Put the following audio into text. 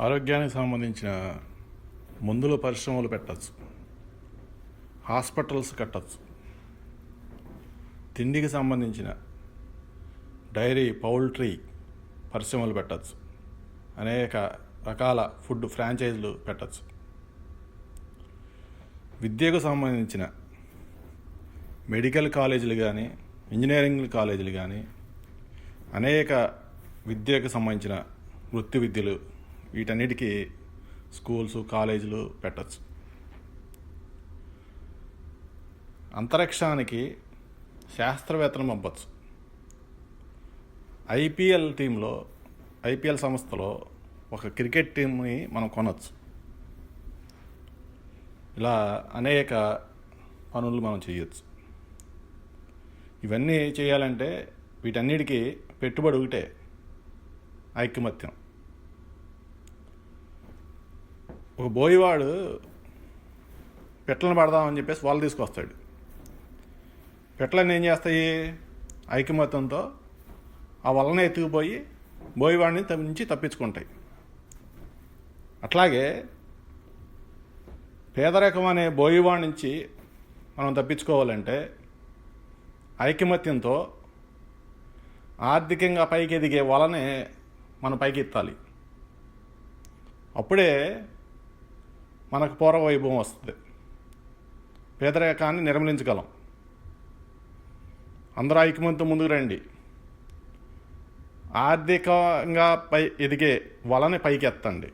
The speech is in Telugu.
ఆరోగ్యానికి సంబంధించిన మందుల పరిశ్రమలు పెట్టచ్చు. హాస్పిటల్స్ కట్టచ్చు. తిండికి సంబంధించిన డైరీ పౌల్ట్రీ పరిశ్రమలు పెట్టచ్చు. అనేక రకాల ఫుడ్ ఫ్రాంచైజీలు పెట్టచ్చు. విద్యకు సంబంధించిన మెడికల్ కాలేజీలు కానీ ఇంజనీరింగ్ కాలేజీలు కానీ అనేక విద్యకు సంబంధించిన వృత్తి విద్యలు వీటన్నిటికీ స్కూల్స్ కాలేజీలు పెట్టచ్చు. అంతరిక్షానికి శాస్త్రవేత్తలు పంపచ్చు. ఐపీఎల్ టీంలో ఐపీఎల్ సంస్థలో ఒక క్రికెట్ టీంని మనం కొనవచ్చు ఇలా అనేక పనులు మనం చేయొచ్చు. ఇవన్నీ చేయాలంటే వీటన్నిటికీ పెట్టుబడి ఒకటే ఐకమత్యం. ఒక బోయివాడు పెట్టలను పడదామని చెప్పేసి వాళ్ళు తీసుకొస్తాడు. పెట్టలను ఏం చేస్తాయి? ఐకమత్యంతో ఆ వలన ఎత్తుకుపోయి బోయివాడిని నుంచి తప్పించుకుంటాయి. అట్లాగే పేదరికం అనే బోయివాడి నుంచి మనం తప్పించుకోవాలంటే ఐకమత్యంతో ఆర్థికంగా పైకి ఎదిగే వలనే మనం పైకి ఎత్తాలి అప్పుడే మనకు పూర్వ వైభవం వస్తుంది. పేదరికాన్ని నిర్మలించగలం. అందరూ ఐక్యమంతో ముందుకు రండి. ఆర్థికంగా పై ఎదిగే వలని పైకి ఎత్తండి